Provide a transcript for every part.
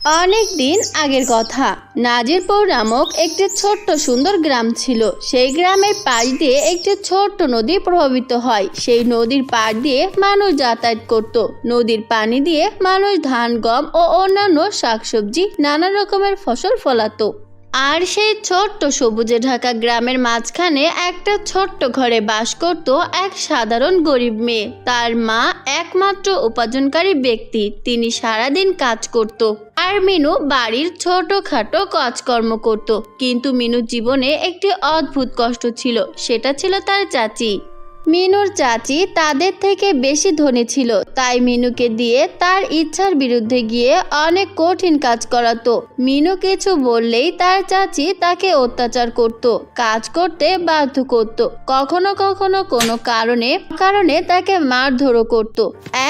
অনেক দিন আগের কথা। নাজিরপুর নামক একটি ছোট্ট সুন্দর গ্রাম ছিল। সেই গ্রামের পাশ দিয়ে একটি ছোট্ট নদী প্রভাবিত হয়। সেই নদীর পাড় দিয়ে মানুষ যাতায়াত করত। নদীর পানি দিয়ে মানুষ ধান, গম ও অন্যান্য শাকসবজি নানা রকমের ফসল ফলাতো। আর সেই ছোট্ট সবুজে ঢাকা গ্রামের মাঝখানে একটা ছোট্ট ঘরে বাস করত এক সাধারণ গরিব মেয়ে। তার মা একমাত্র উপার্জনকারী ব্যক্তি। তিনি সারাদিন কাজ করত আর মিনু বাড়ির ছোটখাটো কাজকর্ম করত। কিন্তু মিনুর জীবনে একটি অদ্ভুত কষ্ট ছিল। সেটা ছিল তার চাচি। মিনুর চাচি তাদের থেকে বেশি ধনী ছিল, তাই মিনুকে দিয়ে তার ইচ্ছার বিরুদ্ধে গিয়ে অনেক কঠিন কাজ করাতো। মিনু কিছু বললেই তার চাচি তাকে অত্যাচার করত, কাজ করতে বাধ্য করত। কখনো কখনো কোনো কারণে কারণে তাকে মারধরও করত।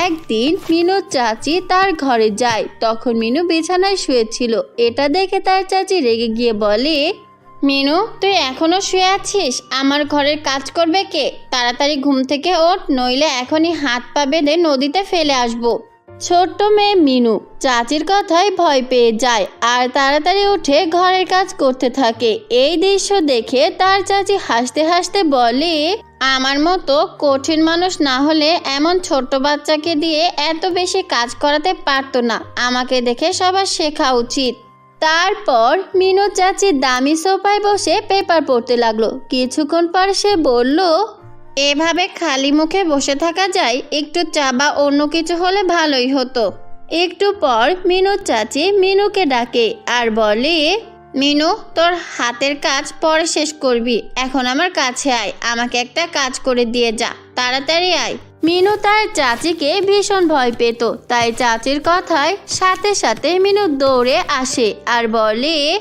একদিন মিনুর চাচি তার ঘরে যায়, তখন মিনু বিছানায় শুয়েছিল। এটা দেখে তার চাচি রেগে গিয়ে বলে মিনু, তুই এখনও শুয়ে আছিস? আমার ঘরের কাজ করবে কে? তাড়াতাড়ি ঘুম থেকে ওঠ, নইলে এখনই হাত পা বেঁধে নদীতে ফেলে আসব। ছোট্ট মেয়ে মিনু, চাচির কথায় ভয় পেয়ে যায় আর তাড়াতাড়ি উঠে ঘরের কাজ করতে থাকে। এই দৃশ্য দেখে তার চাচি হাসতে হাসতে বলে, আমার মতো কঠিন মানুষ না হলে এমন ছোট্ট বাচ্চাকে দিয়ে এত বেশি কাজ করাতে পারতো না। আমাকে দেখে সবার শেখা উচিত। তারপর মিনু চাচি দামি সোফায় বসে পেপার পড়তে লাগল। কিছুক্ষণ পর সে বলল, এভাবে খালি মুখে বসে থাকা যায়, একটু চা বা অন্য কিছু হলে ভালোই হতো। একটু পর মিনু চাচি মিনুকে ডাকে আর বলে, মিনু, তোর হাতের কাজ পরে শেষ করবি। এখন আমার কাছে আয়, আমাকে একটা কাজ করে দিয়ে যা, তাড়াতাড়ি আয়। মিনু তার চাচিকে ভীষণ ভয় পেত। তাই চাচির কথায় সাথে সাথে মিনু দৌড়ে আসে আর বলে,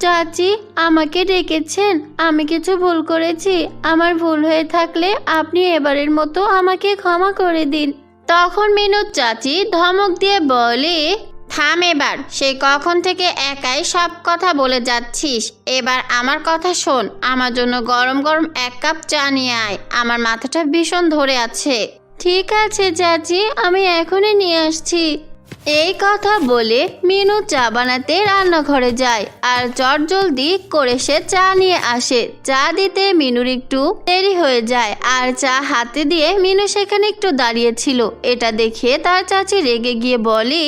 চাচি, আমাকে ডেকেছেন। আমি কিছু ভুল করেছি। আমার ভুল হয়ে থাকলে আপনি এবারের মতো আমাকে ক্ষমা করে দিন। তখন মিনুর চাচি ধমক দিয়ে বলে থাম এবার, সেই কখন থেকে একাই সব কথা বলে যাচ্ছিস। এবার আমার কথা শোন, আমার জন্য গরম গরম এক কাপ চা নিয়ে আয়, আমার মাথাটা ভীষণ ধরে আছে। ঠিক আছে চাচি, আমি এখনই নিয়ে আসছি। এই কথা বলে মিনু চা বানাতে রান্নাঘরে যায়, আর চট জলদি করে সে চা নিয়ে আসে। চা দিতে মিনুর একটু দেরি হয়ে যায়, আর চা হাতে দিয়ে মিনু সেখানে একটু দাঁড়িয়েছিল এটা দেখে তার চাচি রেগে গিয়ে বলে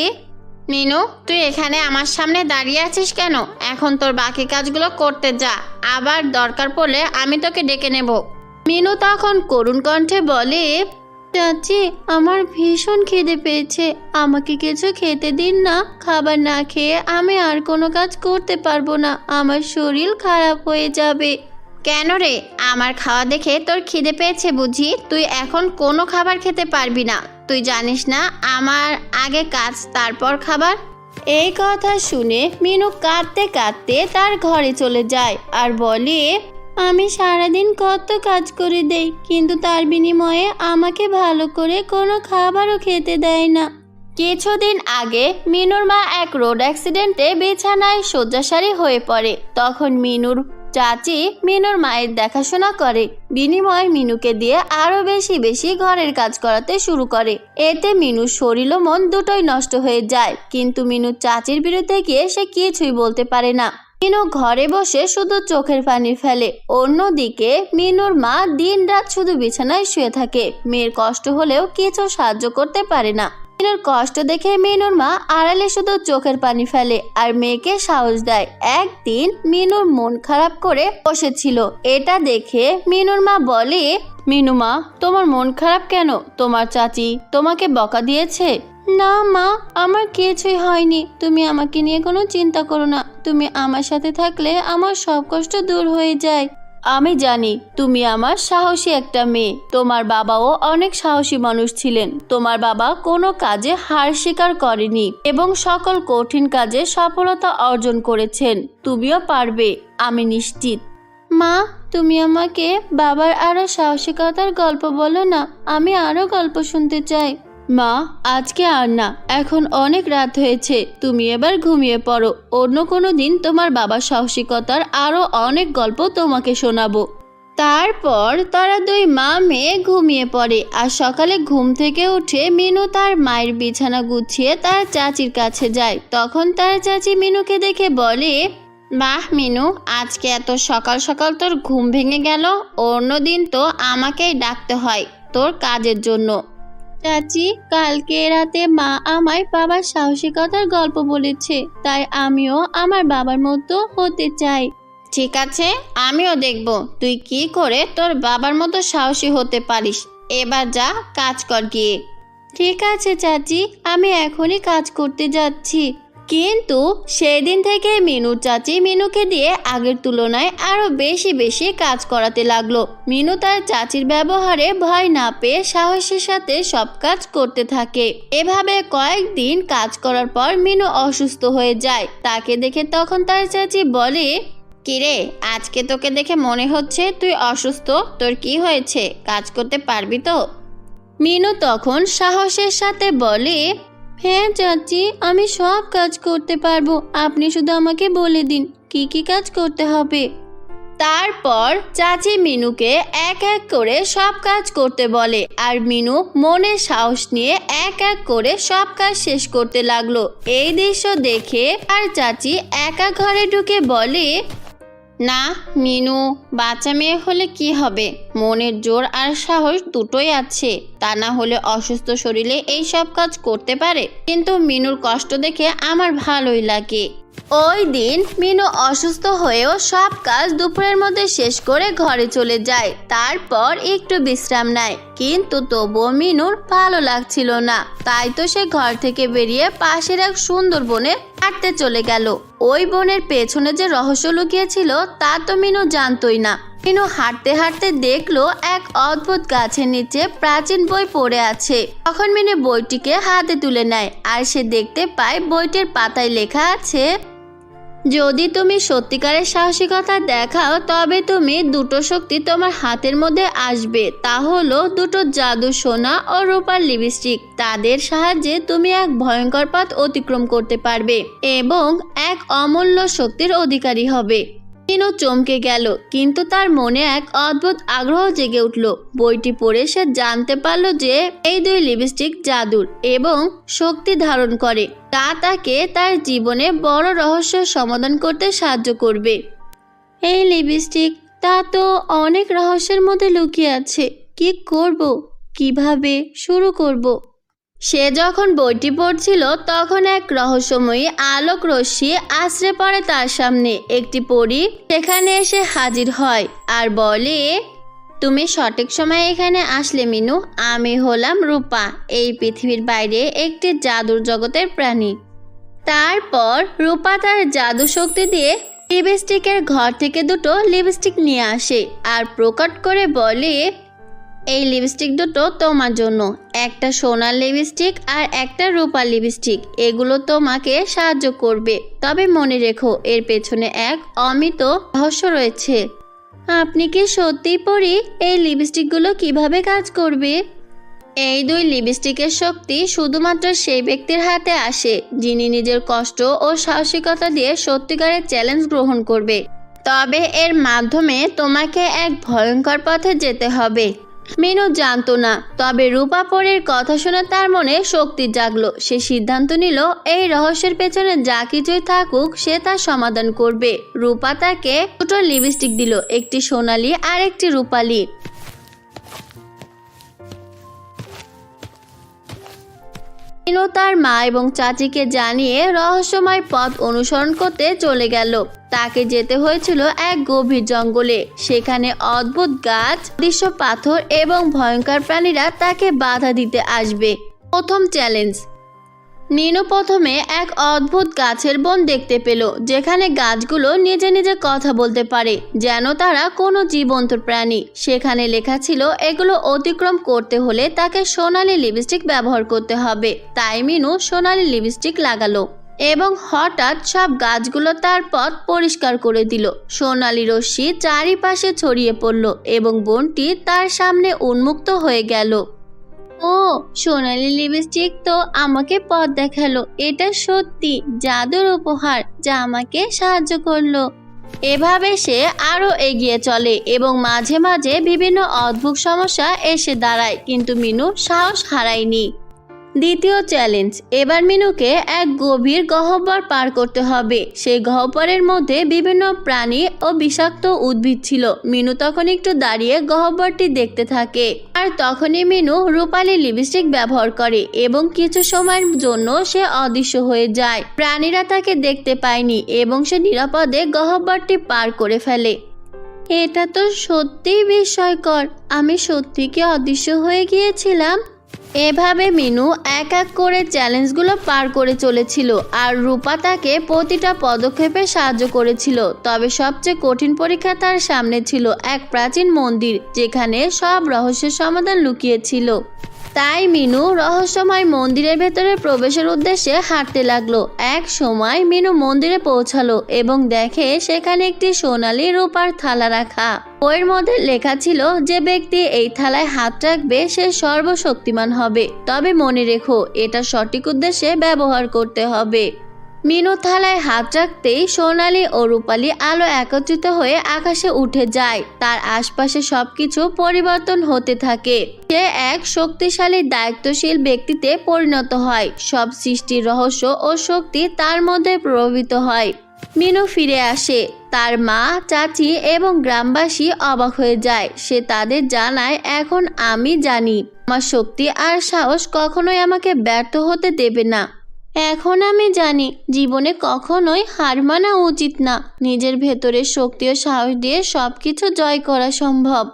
মিনু, তুই এখানে আমার সামনে দাঁড়িয়ে আছিস কেন? এখন তোর বাকি কাজগুলো করতে যা। আবার দরকার পড়লে আমি তোকে ডেকে নেব। মিনু তখন করুণ কণ্ঠে বলে, চাচি, আমার ভীষণ খিদে পেয়েছে। আমাকে কিছু খেতে দিন না। খাবার না খেয়ে আমি আর কোনো কাজ করতে পারব না। আমার শরীর খারাপ হয়ে যাবে। কেন রে? আমার খাওয়া দেখে তোর খিদে পেয়েছে বুঝি? তুই এখন কোনো খাবার খেতে পারবি না। তুই জানিস না আমার আগে কাজ, তারপর খাবার? এই কথা শুনে মিনু কাঁদতে কাঁদতে তার ঘরে চলে যায় আর বলে, আমি সারাদিন কত কাজ করে দেই, কিন্তু তার বিনিময়ে আমাকে ভালো করে কোনো খাবারও খেতে দেয় না। কিছুদিন আগে মিনুর মা এক রোড অ্যাক্সিডেন্টে বিছানায় শয্যাশায়ী হয়ে পড়ে। তখন মিনুর চাচি মিনুর মায়ের দেখাশোনা করে। বিনিময়ে মিনুকে দিয়ে আরও বেশি বেশি ঘরের কাজ করাতে শুরু করে। এতে মিনুর শরীর ও মন দুটোই নষ্ট হয়ে যায়। কিন্তু মিনুর চাচির বিরুদ্ধে গিয়ে সে কিছুই বলতে পারে না। মিনু ঘরে বসে শুধু চোখের পানি ফেলে। অন্যদিকে মিনুর মা দিন রাত শুধু বিছানায় শুয়ে থাকে। মেয়ের কষ্ট হলেও কিছু সাহায্য করতে পারে না। মিনুর কষ্ট দেখে মিনুর মা আড়ালে শুধু চোখের পানি ফেলে আর মেয়েকে সাহস দেয়। একদিন মিনুর মন খারাপ করে বসেছিল। এটা দেখে মিনুর মা বলে, মিনু মা, তোমার মন খারাপ কেন? তোমার চাচি তোমাকে বকা দিয়েছে? না মা, আমার কিছুই হয়নি। তুমি আমাকে নিয়ে কোনো চিন্তা করো না। তুমি আমার সাথে থাকলে আমার সব কষ্ট দূর হয়ে যায়। আমি জানি তুমি আমার সাহসী একটা মেয়ে। তোমার বাবাও অনেক সাহসী মানুষ ছিলেন। তোমার বাবা কোনো কাজে হার স্বীকার করেনি এবং সকল কঠিন কাজে সফলতা অর্জন করেছেন। তুমিও পারবে, আমি নিশ্চিত। মা, তুমি আমাকে বাবার আরও সাহসিকতার গল্প বলো না, আমি আরও গল্প শুনতে চাই। মা, আজকে আর না, এখন অনেক রাত হয়েছে। তুমি এবার ঘুমিয়ে পড়ো। অন্য কোনো দিন তোমার বাবার সাহসিকতার আরও অনেক গল্প তোমাকে শোনাবো। তারপর তারা দুই মা মেয়ে ঘুমিয়ে পড়ে আর সকালে ঘুম থেকে উঠে মিনু তার মায়ের বিছানা গুছিয়ে তার চাচির কাছে যায়। তখন তার চাচি মিনুকে দেখে বলে বাহ মিনু, আজকে এত সকাল সকাল তোর ঘুম ভেঙে গেল। অন্যদিন তো আমাকেই ডাকতে হয় তোর কাজের জন্য। চাচি কালকে রাতে মা আমায় বাবার সাহসিকতার গল্প বলেছে তাই আমিও আমার বাবার মতো হতে চাই। ঠিক আছে আমিও দেখব তুই কি করে তোর বাবার মতো সাহসী হতে পারিস। এবার যা কাজ কর গিয়ে। ঠিক আছে চাচি আমি এখনই কাজ করতে যাচ্ছি। কিন্তু সেদিন থেকে মিনু চাচি মিনুকে দিয়ে আগের তুলনায় আরও বেশি বেশি কাজ করাতে লাগল। মিনু তার চাচির ব্যবহারে ভয় না পেয়ে সাহসের সাথে সব কাজ করতে থাকে। এভাবে কয়েকদিন কাজ করার পর মিনু অসুস্থ হয়ে যায়। তাকে দেখে তখন তার চাচি বলে, কিরে, আজকে তোকে দেখে মনে হচ্ছে তুই অসুস্থ। তোর কি হয়েছে? কাজ করতে পারবি তো? মিনু তখন সাহসের সাথে বলে হ্যাঁ চাচি, আমি সব কাজ করতে পারব। আপনি শুধু আমাকে বলে দিন, কি কি কাজ করতে হবে? তারপর চাচি মিনুকে এক এক করে সব কাজ করতে বলে আর মিনু মনে সাহস নিয়ে এক এক করে সব কাজ শেষ করতে লাগল। এই দৃশ্য দেখে আর চাচি একা ঘরে ঢুকে বলে না, মিনু, বাচ্চা মেয়ে হলে কি হবে? মনের জোর আর সাহস দুটোই আছে। তা না হলে অসুস্থ শরীরে এই সব কাজ করতে পারে? কিন্তু মিনুর কষ্ট দেখে আমার ভালোই লাগে। ওই দিন মিনু অসুস্থ হয়েও সব কাজ দুপুরের মধ্যে শেষ করে ঘরে চলে যায়। তারপর একটু বিশ্রাম নেয়। কিন্তু তবুও মিনুর ভালো লাগছিল না। তাই তো সে ঘর থেকে বেরিয়ে পাশের এক সুন্দর বনে হাঁটতে চলে গেল। ওই বনের পেছনে যে রহস্য লুকিয়েছিল, তা তো মিনু জানতই না। মিনু হাঁটতে হাঁটতে দেখল এক অদ্ভুত গাছের নিচে প্রাচীন বই পড়ে আছে। তখন মিনু বইটিকে হাতে তুলে নেয়। আর সে দেখতে পায় বইটির পাতায় লেখা আছে যদি তুমি সত্যিকারের সাহসিকতা দেখাও, তবে তুমি দুটো শক্তি তোমার হাতের মধ্যে আসবে। তা হলো দুটো জাদু সোনা ও রূপার লিপস্টিক। তাদের সাহায্যে তুমি এক ভয়ঙ্কর পথ অতিক্রম করতে পারবে এবং এক অমূল্য শক্তির অধিকারী হবে। মিনু চমকে গেল, কিন্তু তার মনে এক অদ্ভুত আগ্রহ জেগে উঠল। বইটি পড়ে সে জানতে পারল যে এই দুই লিপস্টিক জাদুর এবং শক্তি ধারণ করে। তা তাকে তার জীবনে বড় রহস্য সমাধান করতে সাহায্য করবে। এই লিপস্টিক, তা তো অনেক রহস্যের মধ্যে লুকিয়ে আছে। কি করব? কীভাবে? শুরু করব? সে যখন বইটি পড়ছিল, তখন এক রহস্যময়ী আলোক রশ্মি আশ্রে পড়ে তার সামনে। একটি পরী সেখানে এসে হাজির হয় আর বলে, তুমি সঠিক সময়ে এখানে আসলে, মিনু। আমি হলাম রূপা, এই পৃথিবীর বাইরে একটি জাদুর জগতের প্রাণী। তারপর রূপা তার জাদু শক্তি দিয়ে লিপস্টিকের ঘর থেকে দুটো লিপস্টিক নিয়ে আসে আর প্রকট করে বলে এই লিপস্টিক দুটো তোমার জন্য। একটা সোনার লিপস্টিক আর একটা রূপার লিপস্টিক। এগুলো তোমাকে সাহায্য করবে। তবে মনে রেখো, এর পেছনে এক অমিত রহস্য রয়েছে। আপনি কি সত্যিই পড়ি এই লিপস্টিকগুলো কীভাবে কাজ করবে? এই দুই লিপস্টিকের শক্তি শুধুমাত্র সেই ব্যক্তির হাতে আসে, যিনি নিজের কষ্ট ও সাহসিকতা দিয়ে সত্যিকারের চ্যালেঞ্জ গ্রহণ করবে। তবে এর মাধ্যমে তোমাকে এক ভয়ঙ্কর পথে যেতে হবে। মিনু জানতো না, তবে রূপা পরের কথা শুনে তার মনে শক্তি জাগলো। সে সিদ্ধান্ত নিল, এই রহস্যের পেছনে যা কিছুই থাকুক, সে তার সমাধান করবে। রূপা তাকে দুটো লিপস্টিক দিল, একটি সোনালি আর একটি রূপালি। মিনু তার মা এবং চাচিকে জানিয়ে রহস্যময় পথ অনুসরণ করতে চলে গেল। তাকে যেতে হয়েছিল এক গভীর জঙ্গলে। সেখানে অদ্ভুত গাছ দৃশ্য পাথর এবং ভয়ঙ্কর প্রাণীরা তাকে বাধা দিতে আসবে। প্রথম চ্যালেঞ্জ মিনু প্রথমে এক অদ্ভুত গাছের বন দেখতে পেল, যেখানে গাছগুলো নিজে নিজে কথা বলতে পারে, যেন তারা কোনো জীবন্ত প্রাণী। সেখানে লেখা ছিল, এগুলো অতিক্রম করতে হলে তাকে সোনালি লিপস্টিক ব্যবহার করতে হবে। তাই মিনু সোনালি লিপস্টিক লাগালো এবং হঠাৎ সব গাছগুলো তার পথ পরিষ্কার করে দিল। সোনালি রশ্মি চারিপাশে ছড়িয়ে পড়ল এবং বনটি তার সামনে উন্মুক্ত হয়ে গেল। ও, সোনালি লিপস্টিক তো আমাকে পথ দেখাল। এটা সত্যি জাদুর উপহার যা আমাকে সাহায্য করল। এভাবে সে আরও এগিয়ে চলে এবং মাঝে মাঝে বিভিন্ন অদ্ভুত সমস্যা এসে দাঁড়ায়, কিন্তু মিনু সাহস হারায়নি। দ্বিতীয় চ্যালেঞ্জ এবার মিনুকে এক গভীর গহ্বর পার করতে হবে। সেই গহ্বরের মধ্যে বিভিন্ন প্রাণী ও বিষাক্ত উদ্ভিদ ছিল। মিনু তখন একটু দাঁড়িয়ে গহ্বরটি দেখতে থাকে। আর তখনই মিনু রূপালি লিপস্টিক ব্যবহার করে এবং কিছু সময়ের জন্য সে অদৃশ্য হয়ে যায়। প্রাণীরা তাকে দেখতে পায়নি এবং সে নিরাপদে গহ্বরটি পার করে ফেলে। এটা তো সত্যিই বিস্ময়কর। আমি সত্যি কি অদৃশ্য হয়ে গিয়েছিলাম? এভাবে মিনু এক এক করে চ্যালেঞ্জগুলো পার করে চলেছিল আর রূপা তাকে প্রতিটা পদক্ষেপে সাহায্য করেছিল। তবে সবচেয়ে কঠিন পরীক্ষা তার সামনে ছিল এক প্রাচীন মন্দির, যেখানে সব রহস্যের সমাধান লুকিয়েছিল। তাই মিনু রহস্যময় মন্দিরের ভেতরে প্রবেশের উদ্দেশ্যে হাঁটতে লাগল। এক সময় মিনু মন্দিরে পৌঁছালো এবং দেখে সেখানে একটি সোনালি রূপার থালা রাখা। বইয়ের মধ্যে লেখা ছিল যে ব্যক্তি এই থালায় হাত রাখবে, সে সর্বশক্তিমান হবে। তবে মনে রেখো, এটা সঠিক উদ্দেশ্যে ব্যবহার করতে হবে। মিনু থালায় হাত রাখতেই সোনালি ও রূপালি আলো একত্রিত হয়ে আকাশে উঠে যায়। তার আশপাশে সবকিছু পরিবর্তন হতে থাকে। সে এক শক্তিশালী, দায়িত্বশীল ব্যক্তিতে পরিণত হয়। সব সৃষ্টির রহস্য ও শক্তি তার মধ্যে প্রভাবিত হয়। মিনু ফিরে আসে। তার মা, চাচি এবং গ্রামবাসী অবাক হয়ে যায়। সে তাদের জানায়, এখন আমি জানি। আমার শক্তি আর সাহস কখনোই আমাকে ব্যর্থ হতে দেবে না। এখন আমি জানি, জীবনে কখনোই হার মানা উচিত না। নিজের ভেতরের শক্তি ও সাহস দিয়ে সব কিছু জয় করা সম্ভব।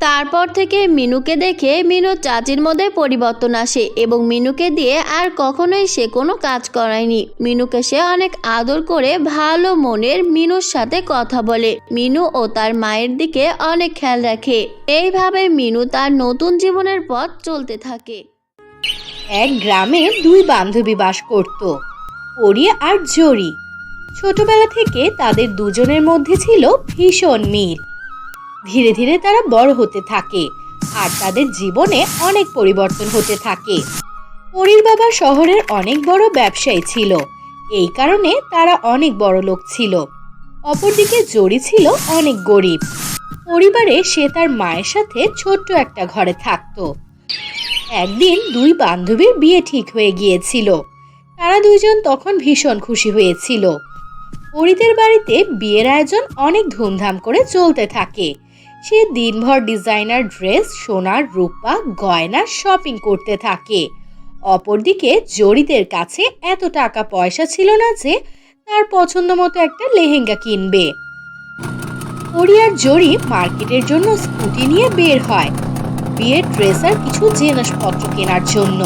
তারপর থেকে মিনুকে দেখে মিনুর চাচির মধ্যে পরিবর্তন আসে এবং মিনুকে দিয়ে আর কখনোই সে কোনো কাজ করায়নি। মিনুকে সে অনেক আদর করে ভালো মনের মিনুর সাথে কথা বলে। মিনু ও তার মায়ের দিকে অনেক খেয়াল রাখে। এইভাবে মিনু তার নতুন জীবনের পথ চলতে থাকে। এক গ্রামে দুই বান্ধবী বাস করত, পরি আর জরি। ছোটবেলা থেকে তাদের দুজনের মধ্যে ছিল ভীষণ মিল। ধীরে ধীরে তারা বড় হতে থাকে আর তাদের জীবনে অনেক পরিবর্তন হতে থাকে। পরির বাবা শহরের অনেক বড় ব্যবসায়ী ছিল, এই কারণে তারা অনেক বড় লোক ছিল। অপরদিকে জরি ছিল অনেক গরিব। পরিবারে সে তার মায়ের সাথে ছোট্ট একটা ঘরে থাকতো। একদিন দুই বান্ধবীর বিয়ে ঠিক হয়ে গিয়েছিল। তারা দুইজন তখন ভীষণ খুশি হয়েছিল। পরিদের বাড়িতে বিয়ের আয়োজন অনেক ধুমধাম করে চলতে থাকে। সে দিনভর ডিজাইনার ড্রেস, সোনার রূপা, গয়না শপিং করতে থাকে। অপরদিকে জরিদের কাছে এত টাকা পয়সা ছিল না যে তার পছন্দ মতো একটা লেহেঙ্গা কিনবে। পরি আর জরি মার্কেটের জন্য স্কুটি নিয়ে বের হয়। বিয়ের ড্রেস আর কিছু জিনিসপত্র কেনার জন্য।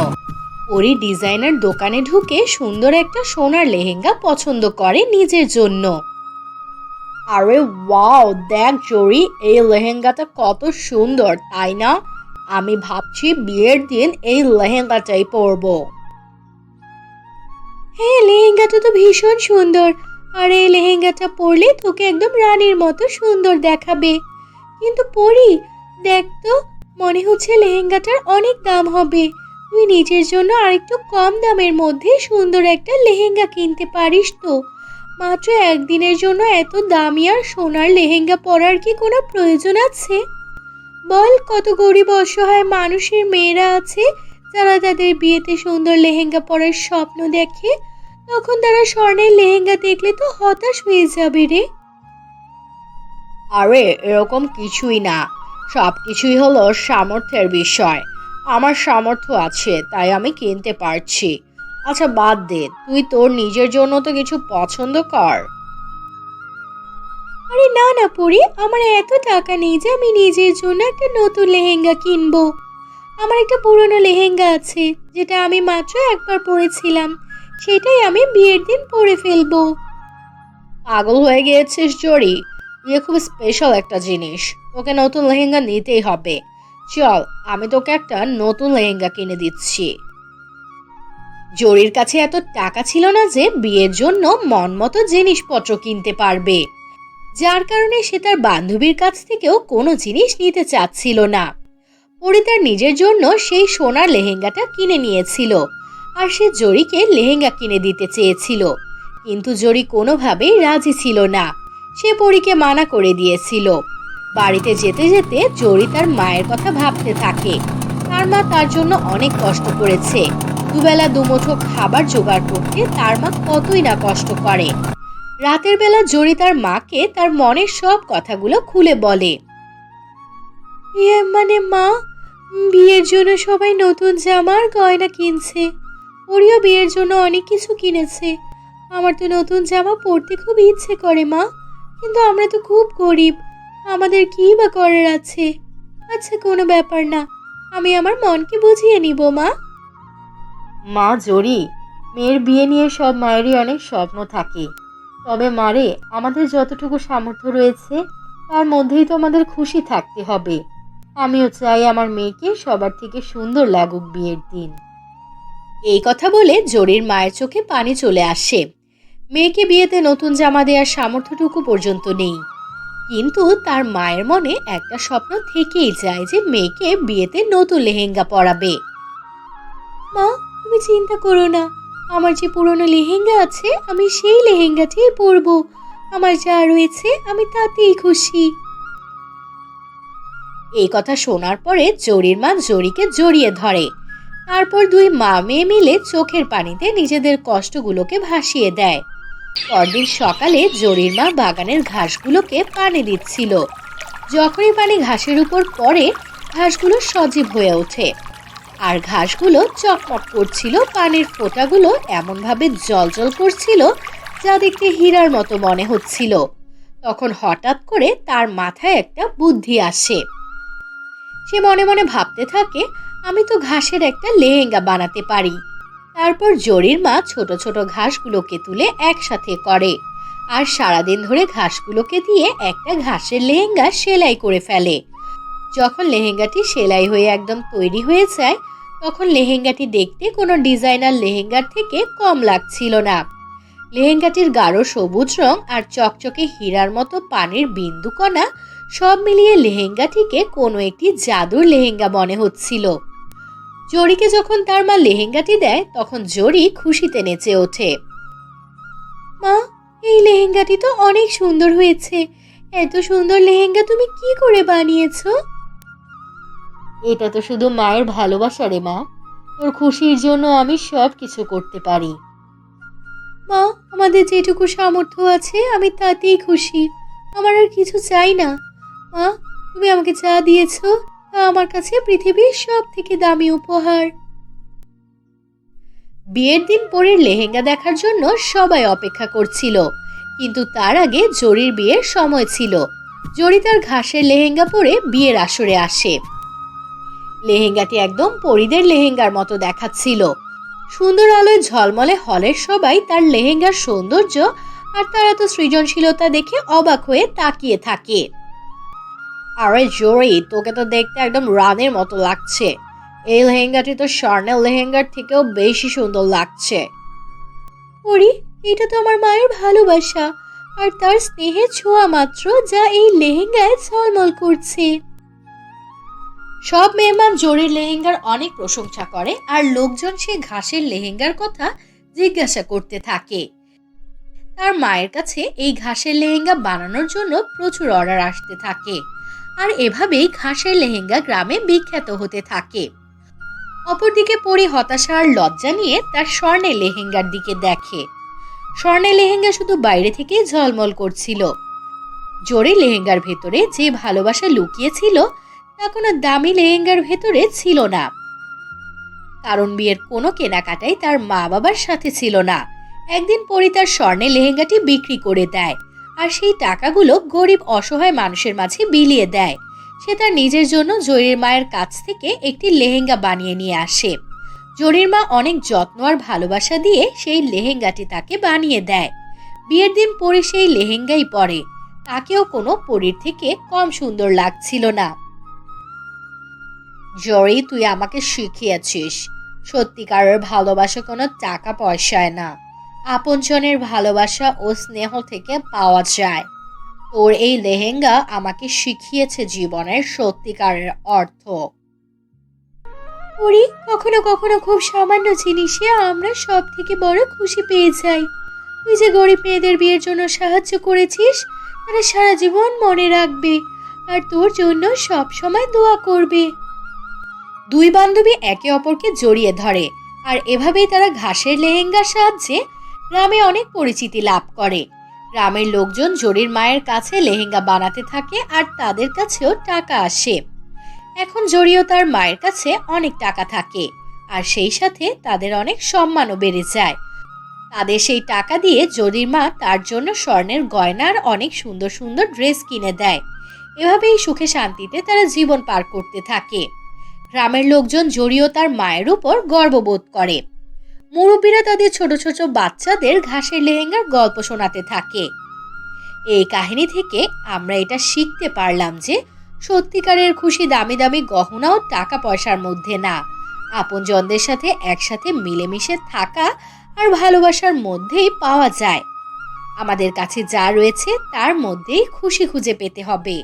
পরি ডিজাইনার দোকানে ঢুকে সুন্দর একটা সোনার লেহেঙ্গা পছন্দ করে নিজের জন্য। আরে ওয়াও, দেখ জরি, এই লেহেঙ্গাটা কত সুন্দর, তাই না? আমি ভাবছি বিয়ের দিন এই লেহেঙ্গাটাই পরবো। হ্যাঁ লেহেঙ্গাটা তো ভীষণ সুন্দর, আর এই লেহেঙ্গাটা পরলে তোকে একদম রানীর মতো সুন্দর দেখাবে। কিন্তু পরি, দেখ তো মনে হচ্ছে লেহেঙ্গাটার অনেক দাম হবে। তুই নিজের জন্য আরেকটু কম দামের মধ্যে সুন্দর একটা লেহেঙ্গা কিনতে পারিস তো। মাত্র একদিনের জন্য এত দামি আর সোনার লেহেঙ্গা পরার কি কোনো প্রয়োজন আছে? বল কত গরিব অসহায় মানুষের মেয়েরা আছে যারা তাদের বিয়েতে সুন্দর লেহেঙ্গা পরার স্বপ্ন দেখে, তখন তারা স্বর্ণের লেহেঙ্গা দেখলে তো হতাশ হয়ে যাবে রে। আরে, এরকম কিছুই না। সব কিছুই হলো সামর্থ্যের বিষয়। আমার সামর্থ্য আছে তাই আমি কিনতে পারছি। আচ্ছা বাদ দে তুই তোর নিজের জন্য তো কিছু পছন্দ কর। আরে না না পরি আমার এত টাকা নেই যে আমি নিজের জন্য একটা নতুন লেহেঙ্গা কিনবো। আমার একটা পুরনো লেহেঙ্গা আছে যেটা আমি মাত্র একবার পরেছিলাম। সেটাই আমি বিয়ের দিন পরে ফেলব। পাগল হয়ে গিয়েছিস জরি। বিয়ে খুব স্পেশাল একটা জিনিস। তোকে নতুন লেহেঙ্গা নিতেই হবে। চল, আমি তোকে একটা নতুন লেহেঙ্গা কিনে দিচ্ছি। জরির কাছে এত টাকা ছিল না যে বিয়ের জন্য মন মতো জিনিসপত্র কিনতে পারবে। যার কারণে সে তার বান্ধবীর কাছ থেকেও কোনো জিনিস নিতে চাচ্ছিল না। পরে তার নিজের জন্য সেই সোনার লেহেঙ্গাটা কিনে নিয়েছিল। আর সে জরিকে লেহেঙ্গা কিনে দিতে চেয়েছিল। কিন্তু জরি কোনোভাবেই রাজি ছিল না। সে পরীকে মানা করে দিয়েছিল। বাড়িতে যেতে যেতে জরি তার মায়ের কথা ভাবতে থাকে। তার মা তার জন্য অনেক কষ্ট করেছে। দুবেলা দুমুঠো খাবার জোগাড় করতে তার মা কতই না কষ্ট করে। রাতের বেলা জরি তার মাকে তার মনের সব কথাগুলো খুলে বলে। ইয়ে মানে মা, বিয়ের জন্য সবাই নতুন জামার গয়না কিনছে। ওরিও বিয়ের জন্য অনেক কিছু কিনেছে। আমার তো নতুন জামা পরতে খুব ইচ্ছে করে মা। কিন্তু আমরা তো খুব গরিব। আমাদের কি বা করার আছে? আচ্ছা কোনো ব্যাপার না। আমি আমার মনকে বুঝিয়ে নিব মা। মা জরি মেয়ের বিয়ে নিয়ে সব মায়েরই অনেক স্বপ্ন থাকে। তবে মারে আমাদের যতটুকু সামর্থ্য রয়েছে তার মধ্যেই তো আমাদের খুশি থাকতে হবে। আমিও চাই আমার মেয়েকে সবার থেকে সুন্দর লাগুক বিয়ের দিন। এই কথা বলে জরির মায়ের চোখে পানি চলে আসে। মেয়েকে বিয়েতে নতুন জামা দেওয়ার সামর্থ্যটুকু পর্যন্ত নেই। কিন্তু তার মায়ের মনে একটা স্বপ্ন থেকেই যায় যে মেয়েকে বিয়েতে নতুন লেহেঙ্গা পরাবে। মা, তুমি চিন্তা করো না। আমার যে পুরনো লেহেঙ্গা আছে, আমি সেই লেহেঙ্গাটাই পরবো। আমার যা রয়েছে, আমি তাতেই খুশি। এই কথা শোনার পরে জরির মা জরিকে জড়িয়ে ধরে। তারপর দুই মা মেয়ে মিলে চোখের পানিতে নিজেদের কষ্টগুলোকে ভাসিয়ে দেয়। পরদিন সকালে জরির মা বাগানের ঘাসগুলোকে পানি দিচ্ছিল। যখনই পানি ঘাসের উপর পড়ে, ঘাসগুলো সজীব হয়ে ওঠে। আর ঘাসগুলো চকমক করছিল, পানির ফোঁটাগুলো এমনভাবে জলজল করছিল, যা দেখতে হীরার মতো মনে হচ্ছিল। তখন হঠাৎ করে তার মাথায় একটা বুদ্ধি আসে। সে মনে মনে ভাবতে থাকে, আমি তো ঘাসের একটা লেহেঙ্গা বানাতে পারি। তারপর জরির মা ছোট ছোট ঘাসগুলোকে তুলে একসাথে করে। আর সারাদিন ধরে ঘাসগুলোকে দিয়ে একটা ঘাসের লেহেঙ্গা সেলাই করে ফেলে। যখন লেহেঙ্গাটি সেলাই হয়ে একদম তৈরি হয়ে যায়, তখন লেহেঙ্গাটি দেখতে কোনো ডিজাইনার লেহেঙ্গার থেকে কম লাগছিল না। লেহেঙ্গাটির গাঢ় সবুজ রং আর চকচকে হীরার মতো পানির বিন্দুকণা সব মিলিয়ে লেহেঙ্গাটিকে কোনো একটি জাদুর লেহেঙ্গা মনে হচ্ছিল। জরিকে যখন তার মা লেহেঙ্গাটি দেয়, তখন জরি খুশিতে নেচে ওঠে। মা, এই লেহেঙ্গাটি তো অনেক সুন্দর হয়েছে। এত সুন্দর লেহেঙ্গা তুমি কি করে বানিয়েছো? এটা তো শুধু মায়ের ভালোবাসা রে মা। তোর খুশির জন্য আমি সব কিছু করতে পারি। মা, আমাদের যেটুকু সামর্থ্য আছে, আমি তাতেই খুশি। আমার আর কিছু চাই না। মা, তুমি আমাকে যা দিয়েছ তা আমার কাছে পৃথিবীর সব থেকে দামি উপহার। বিয়ের দিন পরের লেহেঙ্গা দেখার জন্য সবাই অপেক্ষা করছিল, কিন্তু তার আগে জরির বিয়ের সময় ছিল। জরি তার ঘাসের লেহেঙ্গা পরে বিয়ের আসরে আসে। লেহেঙ্গাটি একদম পরিদের লেহেঙ্গার মতো দেখাচ্ছিল। সুন্দর আলোয় ঝলমলে হলের সবাই তার লেহেঙ্গার সৌন্দর্য আর তার এত সৃজনশীলতা দেখে অবাক হয়ে তাকিয়ে থাকে। আরে জোরে তোকে তো দেখতে একদম রানের মতো লাগছে। এই লেহেঙ্গাটি তো স্বর্ণের লেহেঙ্গার থেকেও বেশি সুন্দর লাগছে। ওরে এটা তো আমার মায়ের ভালোবাসা। আর তার স্নেহে ছোঁয়া মাত্র যা এই লেহেঙ্গায় ঝলমল করছে। সব মেহমান জোরের লেহেঙ্গার অনেক প্রশংসা করে আর লোকজন সে ঘাসের লেহেঙ্গার কথা জিজ্ঞাসা করতে থাকে। তার মায়ের কাছে এই ঘাসের লেহেঙ্গা বানানোর জন্য প্রচুর অর্ডার আসতে থাকে। আর এভাবেই ঘাসের লেহেঙ্গা গ্রামে বিখ্যাত হতে থাকে। অপরদিকে পরি হতাশা আর লজ্জা নিয়ে তার স্বর্ণের লেহেঙ্গার দিকে দেখে। স্বর্ণের লেহেঙ্গা শুধু বাইরে থেকেই ঝলমল করছিল। জোরে লেহেঙ্গার ভেতরে যে ভালোবাসা লুকিয়েছিল, তা কোনো দামি লেহেঙ্গার ভেতরে ছিল না। কারণ বিয়ের কোনো কেনাকাটাই তার মা বাবার সাথে ছিল না। একদিন পরি তার স্বর্ণের লেহেঙ্গাটি বিক্রি করে দেয়। আর সেই টাকাগুলো গরিব অসহায় মানুষের মাঝে বিলিয়ে দেয়। সে তার নিজের জন্য জরির মায়ের কাছ থেকে একটি লেহেঙ্গা বানিয়ে নিয়ে আসে। জরির মা অনেক যত্ন আর ভালোবাসা দিয়ে সেই লেহেঙ্গাটি তাকে বানিয়ে দেয়। বিয়ের দিন পরে সেই লেহেঙ্গাই পরে। তাকেও কোনো পরীর থেকে কম সুন্দর লাগছিল না। জরি, তুই আমাকে শিখিয়েছিস। সত্যিকারের ভালোবাসা কোনো টাকা পয়সায় না। আপনজনের ভালোবাসা ও স্নেহ থেকে পাওয়া যায়। তোর এই লেহেঙ্গা আমাকে শিখিয়েছে জীবনের সত্যিকারের অর্থ। ওরে কখনো কখনো খুব সামান্য জিনিসে আমরা সব থেকে বড় খুশি পেয়ে যাই। তুই যে গরিব মেয়েদের বিয়ের জন্য সাহায্য করেছিস, তারা সারা জীবন মনে রাখবে আর তোর জন্য সব সময় দোয়া করবে। দুই বান্ধবী একে অপরকে জড়িয়ে ধরে আর এভাবেই তারা ঘাসের লেহেঙ্গার সাহায্যে গ্রামে অনেক পরিচিতি লাভ করে। গ্রামের লোকজন জরির মায়ের কাছে লেহেঙ্গা বানাতে থাকে আর তাদের কাছেও টাকা আসে। এখন জরিও তার মায়ের কাছে অনেক টাকা থাকে আর সেই সাথে তাদের অনেক সম্মানও বেড়ে যায়। তাদের সেই টাকা দিয়ে জরির মা তার জন্য স্বর্ণের গয়নার অনেক সুন্দর সুন্দর ড্রেস কিনে দেয়। এভাবেই সুখে শান্তিতে তারা জীবন পার করতে থাকে। গ্রামের লোকজন জড়িও তার মায়ের উপর গর্ববোধ করে। মুরব্বীরা তাদের ছোট ছোট বাচ্চাদের ঘাসের লেহেঙ্গার গল্প শোনাতে থাকে। এই কাহিনী থেকে আমরা এটা শিখতে পারলাম যে, সত্যিকারের খুশি দামি দামি গহনা ও টাকা পয়সার মধ্যে না। আপনজনদের সাথে একসাথে মিলেমিশে থাকা আর ভালোবাসার মধ্যেই পাওয়া যায়। আমাদের কাছে যা রয়েছে তার মধ্যেই খুশি খুঁজে পেতে হবে।